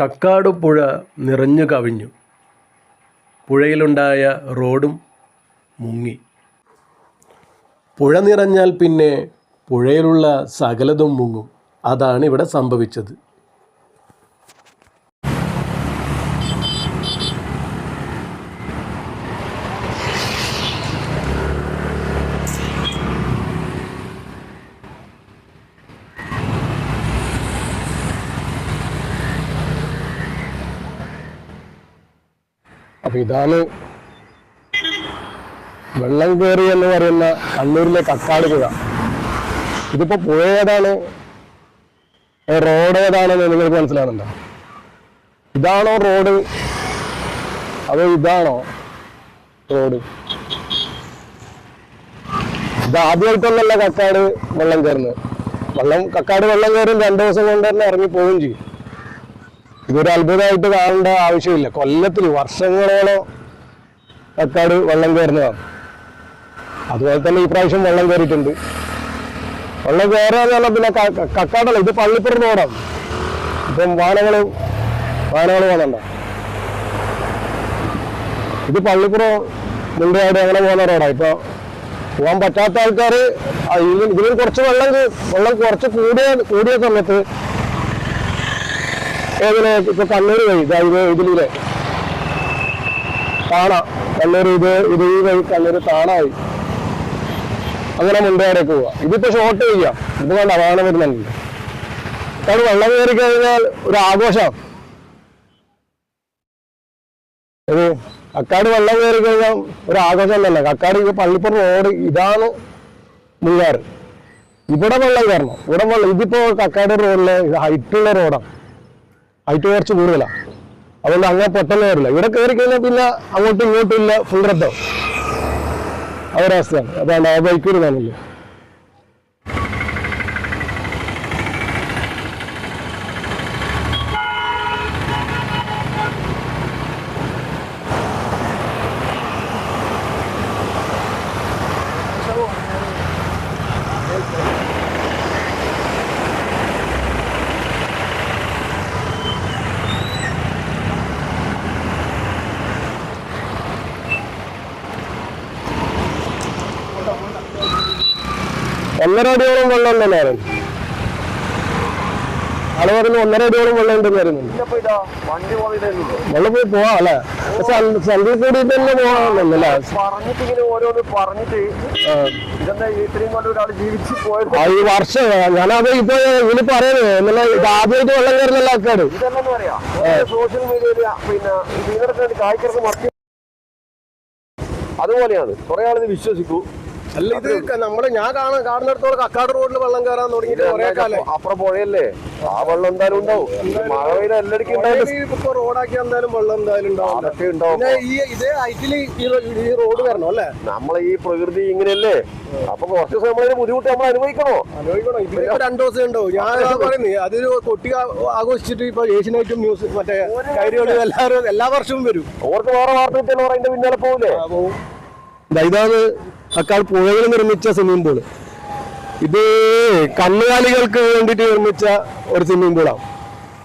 കക്കാട് പുഴ നിറഞ്ഞു കവിഞ്ഞു. പുഴയിലുണ്ടായ റോഡും മുങ്ങി. പുഴ നിറഞ്ഞാൽ പിന്നെ പുഴയിലുള്ള സകലതും മുങ്ങും. അതാണ് ഇവിടെ സംഭവിച്ചത്. അപ്പൊ ഇതാണ് വെള്ളം കയറി എന്ന് പറയുന്ന കണ്ണൂരിലെ കക്കാട് പുഴ ഇതിപ്പോ പുഴ ഏതാണ്? റോഡ് ഏതാണെന്ന് നിങ്ങൾക്ക് മനസ്സിലാകുന്നുണ്ടോ ഇതാണോ റോഡ്? അതോ ഇതാണോ റോഡ്? ഇത് ആദ്യമായിട്ടൊന്നല്ല കക്കാട് വെള്ളം കയറുന്നത് വെള്ളം കക്കാട് വെള്ളം കയറും രണ്ടു ദിവസം കൊണ്ട് തന്നെ ഇറങ്ങി പോവുകയും ചെയ്യും. ഇതൊരു അത്ഭുതമായിട്ട് കാണേണ്ട ആവശ്യമില്ല. കൊല്ലത്തിൽ വർഷങ്ങളോളം കക്കാട് വെള്ളം കയറുന്നതാണ്. അതുപോലെ തന്നെ ഈ പ്രാവശ്യം വെള്ളം കയറിയിട്ടുണ്ട്. വെള്ളം കയറാന്ന് പറഞ്ഞാൽ പിന്നെ കക്കാടല്ല ഇത് പള്ളിപ്പുറ റോഡാണ്. ഇപ്പം വാനകൾ വാനകൾ പോകുന്നുണ്ട ഇത് പള്ളിപ്പുറ മുണ്ടയാട് അങ്ങനെ പോകുന്ന റോഡാണ് ഇപ്പൊ പോകാൻ പറ്റാത്ത ആൾക്കാർ ഇതിൽ കുറച്ച് വെള്ളം വെള്ളം കുറച്ച് കൂടിയ കൂടിയ സമയത്ത് ഏതിന് ഇപ്പൊ കണ്ണൂർ വഴി ഇതാ ഇത് ഇതിലൂടെ. താണ കണ്ണൂർ ഇത് ഇത് ഈ വഴി കണ്ണൂർ താണായി. അങ്ങനെ മുണ്ടയാടേക്ക് പോവാ ഇതിപ്പോ ഷോർട്ട് ചെയ്യാം ഇത് വേണ്ട വാഹനം വരുന്നുണ്ട്. അവിടെ വെള്ളം കയറി കഴിഞ്ഞാൽ ഒരു ആഘോഷം. കക്കാട് വെള്ളം കയറി കഴിഞ്ഞാൽ ഒരു ആഘോഷം തന്നെ. കക്കാട് പള്ളിപ്പുറം റോഡ് ഇതാണ് മുങ്ങാറ് ഇവിടെ വെള്ളം കയറണം. ഇവിടെ വെള്ളം ഇതിപ്പോ കക്കാട് റോഡിൽ ഹൈറ്റുള്ള റോഡാണ് ഹൈറ്റ് കുറച്ച് കൂടുതലാണ് അതുകൊണ്ട് അങ്ങനെ പെട്ടെന്ന് വരില്ല ഇവിടെ കയറി കഴിഞ്ഞാൽ പിന്നെ അങ്ങോട്ടും ഇങ്ങോട്ടും ഇല്ല ഫുൾ റദ്ദം അവരവസ്ഥയാണ് അതാണ് ആ ബൈക്ക് വരുന്നില്ല ഒന്നര അടിയോളം വെള്ളം ഉണ്ടെന്ന് പറയുന്നു. ആൾ പറയുന്നു ഒന്നര അടിയോളം വെള്ളം ഉണ്ടെന്ന് പറയുന്നു. വെള്ളം പോയി പോവാ അല്ലെ? സന്ധ്യ കൂടി തന്നെ ആ. ഈ വർഷം ഞാനത് ഇപ്പൊ ഇതിന് പറയുന്നത് എന്നല്ല ഇത് ആദ്യമായിട്ട് വെള്ളം കയറുന്നല്ല പറയാം? സോഷ്യൽ മീഡിയയിൽ പിന്നെ കായ്ക്കർക്ക് അതുപോലെയാണ്. കുറെ ആളിത് വിശ്വസിക്കൂ. അല്ല ഇത് നമ്മൾ ഞാൻ കാണാൻ കാണുന്നിടത്തോളം കക്കാട് റോഡിൽ വെള്ളം കയറാൻ തുടങ്ങിയിട്ട് കുറെ കാലം അപ്പുറം പുഴയല്ലേ? ആ വെള്ളം എന്തായാലും ഉണ്ടാവും. മഴ പെയ്ത എല്ലാവർക്കും ഇപ്പൊ റോഡാക്കി എന്തായാലും വെള്ളം എന്തായാലും ഉണ്ടാവും. അതൊക്കെ ഉണ്ടാവും. ഈ ഇതേ ഹൈറ്റിൽ ഈ റോഡ് വരണം അല്ലേ? നമ്മളെ ഈ പ്രകൃതി ഇങ്ങനെയല്ലേ? അപ്പൊ കുറച്ച് ദിവസം നമ്മളതിന് ബുദ്ധിമുട്ട് നമ്മൾ അനുഭവിക്കണോ? അനുഭവിക്കണോ? ഇതിലിപ്പോ രണ്ടു ദിവസം ഉണ്ടോ ഞാൻ പറയുന്നേ അതൊരു കൊട്ടി ആഘോഷിച്ചിട്ട് ഇപ്പൊ ഏഷ്യനൈറ്റും ന്യൂസ് മറ്റേ കൈരളി എല്ലാവരും എല്ലാ വർഷവും വരും. ഓർക്ക് വേറെ വാർത്ത കിട്ടിയാൽ അതിന്റെ പിന്നാലെ പോകില്ലേ ഇതാണ് കക്കാട് പുഴയിൽ നിർമ്മിച്ച സ്വിമ്മിംഗ് പൂൾ ഇത് കന്നുകാലികൾക്ക് വേണ്ടിയിട്ട് നിർമ്മിച്ച ഒരു സ്വിമ്മിംഗ് പൂളാണ്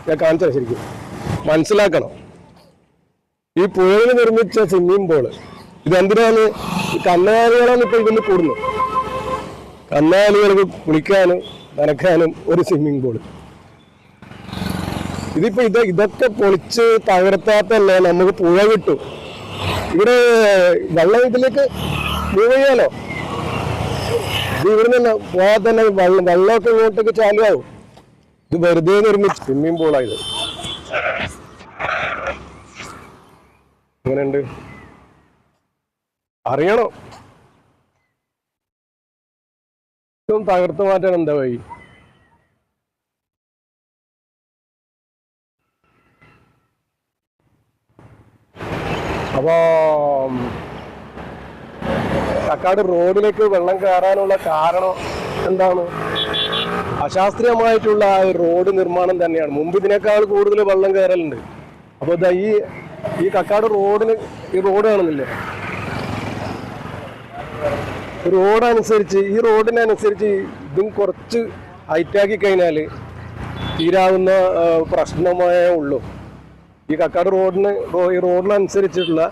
ഞാൻ കാണിച്ചത് ശരിക്കും. മനസ്സിലാക്കണം. ഈ പുഴയിൽ നിർമ്മിച്ച സ്വിമ്മിംഗ് പൂൾ ഇതെന്തിനാണ് കന്നുകാലികളാണ് ഇപ്പൊ ഇതിന് കൂടുന്നത്. കന്നുകാലികൾക്ക് കുളിക്കാനും നനക്കാനും ഒരു സ്വിമ്മിംഗ് പൂൾ ഇതിപ്പോ ഇത് ഇതൊക്കെ പൊളിച്ച് തകർത്താത്തല്ലേ നമുക്ക് പുഴ കിട്ടും? ഇവിടെ വെള്ളം ഇതിലേക്ക് ചെയ്യാലോ ഇവിടുന്ന് ഇവിടെ തന്നെ പോയാൽ തന്നെ വെള്ളം വെള്ളമൊക്കെ ഇങ്ങോട്ടേക്ക് ചാലുവാകും ഇത് വെറുതെ നിർമ്മിച്ച് സ്വിമ്മിംഗ് പൂളായത് എങ്ങനെയുണ്ട്? അറിയണോ? ഏറ്റവും തകർത്ത് മാറ്റാൻ എന്താ വഴി? അപ്പോ കക്കാട് റോഡിലേക്ക് വെള്ളം കയറാനുള്ള കാരണം എന്താണ്? അശാസ്ത്രീയമായിട്ടുള്ള റോഡ് നിർമ്മാണം തന്നെയാണ്. മുമ്പ് ഇതിനേക്കാൾ കൂടുതൽ വെള്ളം കയറലുണ്ട്. അപ്പോൾ ഇതാ ഈ ഈ കക്കാട് റോഡിന് ഈ റോഡ് കാണുന്നില്ലേ? റോഡ് അനുസരിച്ച് ഈ റോഡിനനുസരിച്ച് ഇതും കുറച്ച് ഹൈറ്റാക്കി കഴിഞ്ഞാൽ തീരാവുന്ന പ്രശ്നമായേ പ്രശ്നമേ ഉള്ളൂ. ഈ കക്കാട് റോഡിന് ഈ റോഡിനനുസരിച്ചിട്ടുള്ള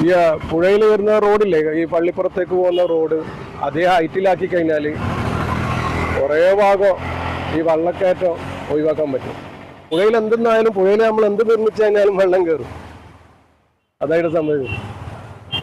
ഈ പുഴയിൽ വരുന്ന റോഡില്ലേ ഈ പള്ളിപ്പുറത്തേക്ക് പോകുന്ന റോഡ് അതേ ഹൈറ്റിലാക്കി കഴിഞ്ഞാൽ കുറേ ഭാഗം ഈ വള്ളക്കയറ്റം ഒഴിവാക്കാൻ പറ്റും. പുഴയിൽ എന്തെന്നായാലും പുഴയിൽ നമ്മൾ എന്ത് നിർമ്മിച്ചു കഴിഞ്ഞാലും വെള്ളം കയറും അതായിട്ട് സംഭവിക്കും